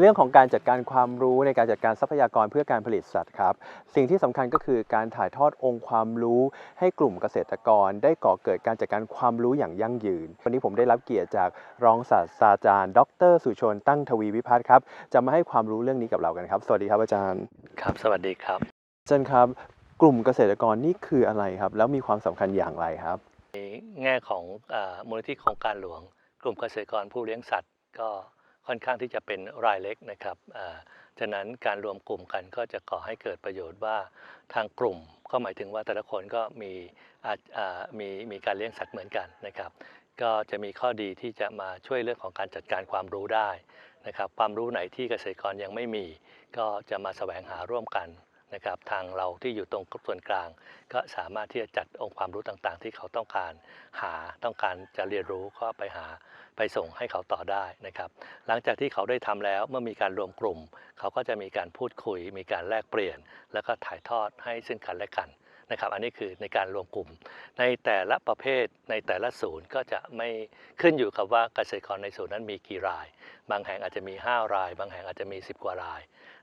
เรื่องของการจัดการความรู้ในการจัดการทรัพยากรเพื่อการผลิตสัตว์ครับ สิ่งที่สำคัญก็คือการถ่ายทอดองค์ความรู้ให้กลุ่มเกษตรกร ได้ก่อเกิดการจัดการความรู้อย่างยั่งยืน วันนี้ผมได้รับเกียรติจากรองศาสตราจารย์ ดร สุชนตั้งทวีวิพัฒน์ครับจะมาให้ความรู้เรื่องนี้กับเรากันครับ สวัสดีครับอาจารย์ครับ สวัสดีครับอาจารย์ครับ กลุ่มเกษตรกรนี่คืออะไรครับ แล้วมีความสำคัญอย่างไรครับในแง่ของอามูลนิธิโครงการหลวง กลุ่มเกษตรกรผู้เลี้ยงสัตว์ ก็ ค่อนข้างที่จะเป็นรายเล็กนะครับอ่าฉะนั้นการรวมกลุ่มกันก็จะก่อให้เกิดประโยชน์ว่าทางกลุ่มก็หมายถึงว่าแต่ละคนก็มีมีมีการเลี้ยงสัตว์เหมือนกันนะครับ ก็จะมีข้อดีที่จะมาช่วยเรื่องของการจัดการความรู้ได้นะครับ ความรู้ไหนที่เกษตรกรยังไม่มี ก็จะมาแสวงหาร่วมกัน นะครับทางเราที่อยู่ตรงส่วนกลาง ก็สามารถที่จะจัดองค์ความรู้ต่างๆ ที่เขาต้องการหาต้องการจะเรียนรู้ก็ไปหาไปส่งให้เขาต่อได้นะครับ หลังจากที่เขาได้ทำแล้วเมื่อมีการรวมกลุ่ม เขาก็จะมีการพูดคุย มีการแลกเปลี่ยน แล้วก็ถ่ายทอดให้ซึ่งกันและกัน นะครับอันนี้คือในการรวมกลุ่ม ในแต่ละประเภทในแต่ละศูนย์ก็จะไม่ขึ้นอยู่กับว่าเกษตรกรในศูนย์นั้นมีกี่ราย บางแห่งอาจจะมี 5 ราย บางแห่งอาจจะมี 10 กว่าราย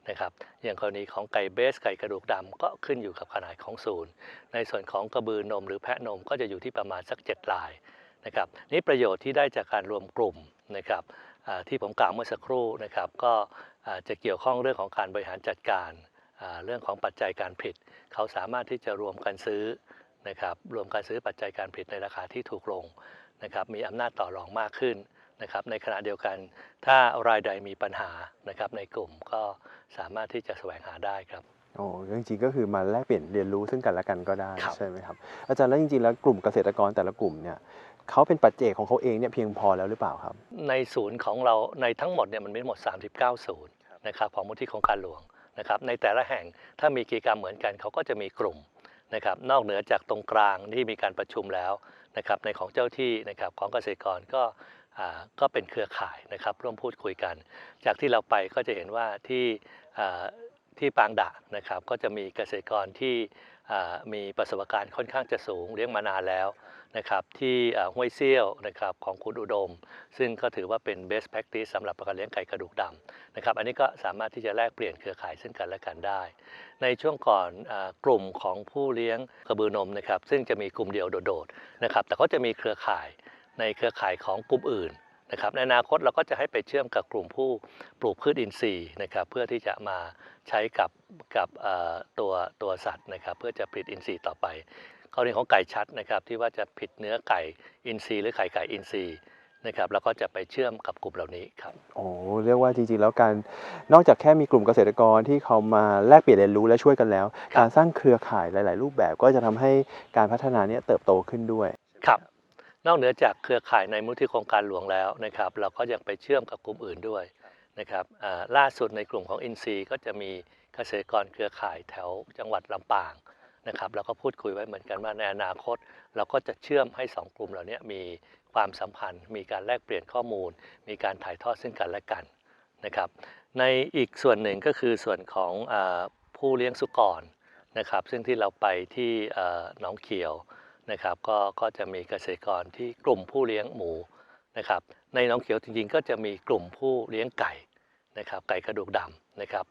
นะครับอย่างกรณีของไก่เบสไก่กระดูกดำก็ขึ้นอยู่กับขนาดของศูนย์ ในส่วนของกระบือนมหรือแพะนมก็จะอยู่ที่ประมาณสัก 7 รายนะครับนี่ประโยชน์ที่ได้จากการรวมกลุ่มนะครับที่ผมกล่าวเมื่อสักครู่นะครับก็จะเกี่ยวข้องเรื่องของการบริหารจัดการ เรื่องของปัจจัยการผลิตเขาสามารถที่จะรวมกันซื้อนะครับรวมการซื้อปัจจัยการผลิตในราคาที่ถูกลงนะครับมีอำนาจต่อรองมากขึ้นนะครับในขณะเดียวกันถ้ารายใดมีปัญหานะครับในกลุ่มก็สามารถที่จะแสวงหาได้ครับโอ้จริงๆก็คือมาแลกเปลี่ยนเรียนรู้ซึ่งกันและกันก็ได้ครับใช่ไหมครับอาจารย์แล้วจริงๆแล้วกลุ่มเกษตรกรแต่ละกลุ่มเนี่ยเขาเป็นปัจเจกของเขาเองเนี่ยเพียงพอแล้วหรือเปล่าครับ ในศูนย์ของเราในทั้งหมดเนี่ยมันมีทั้งหมด 39 ศูนย์นะครับของมูลที่โครงการหลวง นะครับในแต่ละแห่งถ้ามีกิจกรรมเหมือนกันเขาก็จะมีกลุ่มนะครับนอกเหนือจากตรงกลางที่มีการประชุมแล้วนะครับในของเจ้าที่นะครับของเกษตรกรก็อ่าก็เป็นเครือข่ายนะครับร่วมพูดคุยกัน จากที่เราไปก็จะเห็นว่าที่อ่าที่ปางดะนะครับก็จะมีเกษตรกรที่ มีประสบการณ์ค่อนข้างจะสูงเลี้ยงมานานแล้วนะครับที่ห้วยเซี่ยวนะครับของคุณอุดม ซึ่งก็ถือว่าเป็น best practice สำหรับการเลี้ยงไก่กระดูกดำนะครับอันนี้ก็สามารถที่จะแลกเปลี่ยนเครือข่ายซึ่งกันและกันได้ ในช่วงก่อนอกลุ่มของผู้เลี้ยงกระบือนมนะครับซึ่งจะมีกลุ่มเดียวโดดๆนะครับแต่ก็จะมีเครือข่ายในเครือข่ายของกลุ่มอื่น นะครับในอนาคตเราก็จะให้ไปเชื่อมกับกลุ่มผู้ปลูกพืชอินทรีย์นะครับเพื่อที่จะมาใช้กับกับเอ่อตัวตัวสัตว์นะครับเพื่อจะผลิตอินทรีย์ต่อไปกรณีของไก่ชัดนะครับที่ว่าจะผิดเนื้อไก่อินทรีย์หรือไข่ไก่อินทรีย์นะครับแล้วก็จะไปเชื่อมกับกลุ่มเหล่านี้ครับโอ้เรียกว่าจริงๆแล้วการนอกจากแค่มีกลุ่มเกษตรกรที่เขามาแลกเปลี่ยนเรียนรู้และช่วยกันแล้วครับการสร้างเครือข่ายหลาย ๆ รูปแบบก็จะทำให้การพัฒนาเนี้เติบโตขึ้นด้วยครับ นอกเหนือจากเครือข่ายในมูลที่โครงการหลวงแล้วนะครับ เราก็ยังไปเชื่อมกับกลุ่มอื่นด้วยนะครับอ่าล่าสุดในกลุ่มของอินซีก็จะมีเกษตรกรเครือข่ายแถวจังหวัดลำปางนะครับเราก็พูดคุยไว้เหมือนกันว่าในอนาคต เราก็จะเชื่อมให้สองกลุ่มเหล่านี้มีความสัมพันธ์ มีการแลกเปลี่ยนข้อมูล มีการถ่ายทอดซึ่งกันและกันนะครับในอีกส่วนหนึ่งก็คือส่วนของอาผู้เลี้ยงสุกรนะครับซึ่งที่เราไปที่เอ่อหนองเขียว นะครับก็ก็จะมีเกษตรกรที่กลุ่มผู้เลี้ยงหมูนะครับในหนองเขียวจริงๆ ก็จะมีกลุ่มผู้เลี้ยงไก่นะครับไก่กระดูกดำนะครับ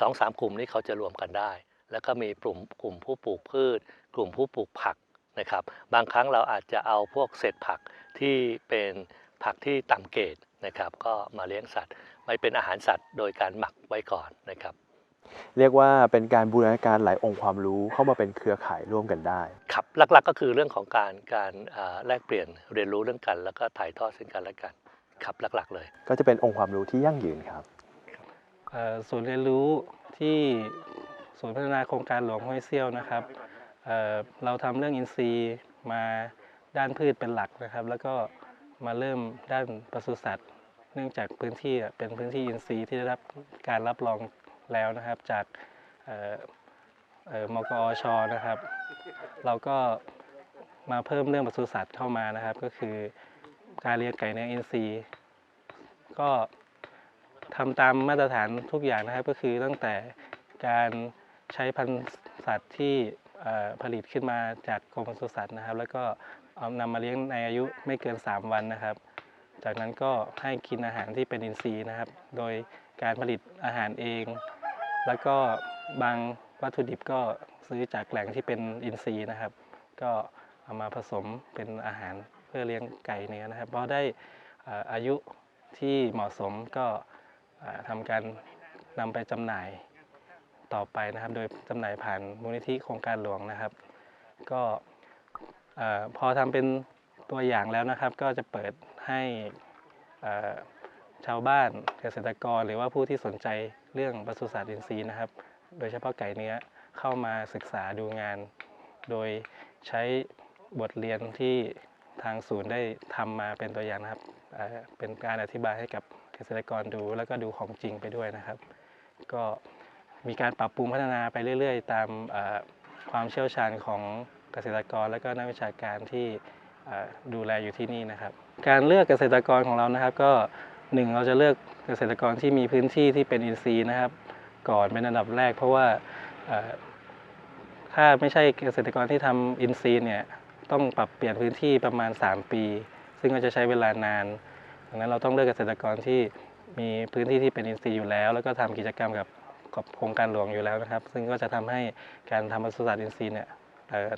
สองสามกลุ่มนี้เขาจะรวมกันได้ แล้วก็มีกลุ่มกลุ่มผู้ปลูกพืช กลุ่มผู้ปลูกผักนะครับบางครั้งเราอาจจะเอาพวกเศษผักที่เป็นผักที่ต่ำเกรดนะครับก็มาเลี้ยงสัตว์ไม่เป็นอาหารสัตว์โดยการหมักไว้ก่อนนะครับ เรียกว่าเป็นการบูรณาการหลายองค์ความรู้เข้ามาเป็นเครือข่ายร่วมกันได้ ครับหลักๆก็คือเรื่องของการการอ่าแลกเปลี่ยนเรียนรู้เรื่องกัน แล้วก็ถ่ายทอดซึ่งกันและกันครับหลักๆ เลย ก็จะเป็นองค์ความรู้ที่ยั่งยืนครับเอ่อศูนย์เรียนรู้ที่ศูนย์พัฒนาโครงการหลวงห้วยเซี่ยวนะครับเอ่อเราทำเรื่องอินทรีย์มาด้านพืชเป็นหลักนะครับ แล้วก็มาเริ่มด้านปศุสัตว์ เนื่องจากพื้นที่อะเป็นพื้นที่อินทรีย์ที่ได้รับการรับรอง แล้วนะครับ จากมกอชนะครับ เราก็มาเพิ่มเรื่องปศุสัตว์เข้ามานะครับ ก็คือการเลี้ยงไก่เนื้ออินทรีย์ก็ทำตามมาตรฐานทุกอย่างนะครับ ก็คือตั้งแต่การใช้พันธุ์สัตว์ที่ผลิตขึ้นมาจากกรมปศุสัตว์นะครับ แล้วก็เอานำมาเลี้ยงในอายุไม่เกิน 3 วันนะครับ จากนั้นก็ให้กินอาหารที่เป็นอินทรีย์นะครับ โดยการผลิตอาหารเอง แล้วก็บางวัตถุดิบก็ซื้อจากแหล่งที่เป็นอินทรีย์นะครับ ก็เอามาผสมเป็นอาหารเพื่อเลี้ยงไก่เนื้อนะครับพอได้อายุที่เหมาะสมก็ทำการนำไปจำหน่ายต่อไปนะครับ โดยจำหน่ายผ่านมูลนิธิโครงการหลวงนะครับ ก็พอทำเป็นตัวอย่างแล้วนะครับ ก็จะเปิดให้อ่อ ชาวบ้านเกษตรกรหรือว่าผู้ที่สนใจเรื่องปศุสัตว์อินทรีย์นะครับ โดยเฉพาะไก่เนื้อเข้ามาศึกษาดูงาน โดยใช้บทเรียนที่ทางศูนย์ได้ทำมาเป็นตัวอย่างนะครับเเป็นการอธิบายให้กับเกษตรกรดูแล้วก็ดูของจริงไปด้วยนะครับ ก็มีการปรับปรุงพัฒนาไปเรื่อย ๆ ตามความเชี่ยวชาญของเกษตรกรและก็นักวิชาการที่ดูแลอยู่ที่นี่นะครับ การเลือกเกษตรกรของเรานะครับก็ หนึ่งเราจะเลือกเกษตรกรที่มีพื้นที่ที่เป็นอินทรีย์นะครับ ก่อนเป็นอันดับแรก เพราะว่าถ้าไม่ใช่เกษตรกรที่ทำอินทรีย์เนี่ยต้องปรับเปลี่ยนพื้นที่ประมาณ 3 ปี ซึ่งก็จะใช้เวลานานดังนั้นเราต้องเลือกเกษตรกรที่มีพื้นที่ที่เป็นอินทรีย์อยู่แล้ว แล้วก็ทำกิจกรรมกับกับโครงการหลวงอยู่แล้วนะครับ ซึ่งก็จะทำให้การทำปศุสัตว์อินทรีย์เนี่ย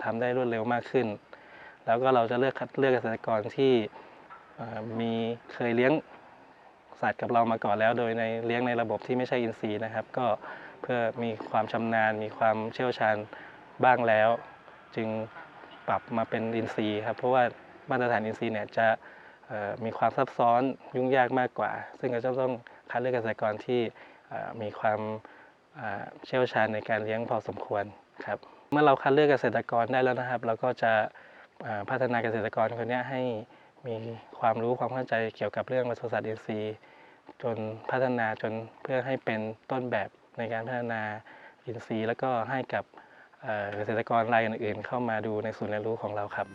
ทำได้รวดเร็วมากขึ้น แล้วก็เราจะเลือกคัดเลือกเกษตรกรที่มีเคยเลี้ยง สัตว์กับเรามาก่อนแล้ว โดยในเลี้ยงในระบบที่ไม่ใช่อินทรีย์นะครับ ก็เพื่อมีความชำนาญ มีความเชี่ยวชาญบ้างแล้ว จึงปรับมาเป็นอินทรีย์ครับเพราะว่ามาตรฐานอินทรีย์เนี่ยจะมีความซับซ้อนยุ่งยากมากกว่า ซึ่งก็จะต้องคัดเลือกเกษตรกรที่มีความเชี่ยวชาญในการเลี้ยงพอสมควรครับเมื่อเราคัดเลือกเกษตรกรได้แล้วนะครับ เราก็จะพัฒนาเกษตรกรคนนี้ให้ มีความรู้ความเข้าใจเกี่ยวกับเรื่องปศุสัตว์อินทรีย์ จนพัฒนาจนเพื่อให้เป็นต้นแบบในการพัฒนาอินทรีย์ แล้วก็ให้กับเอ่อเกษตรกรรายอื่นๆ เข้ามาดูในศูนย์เรียนรู้ของเราครับ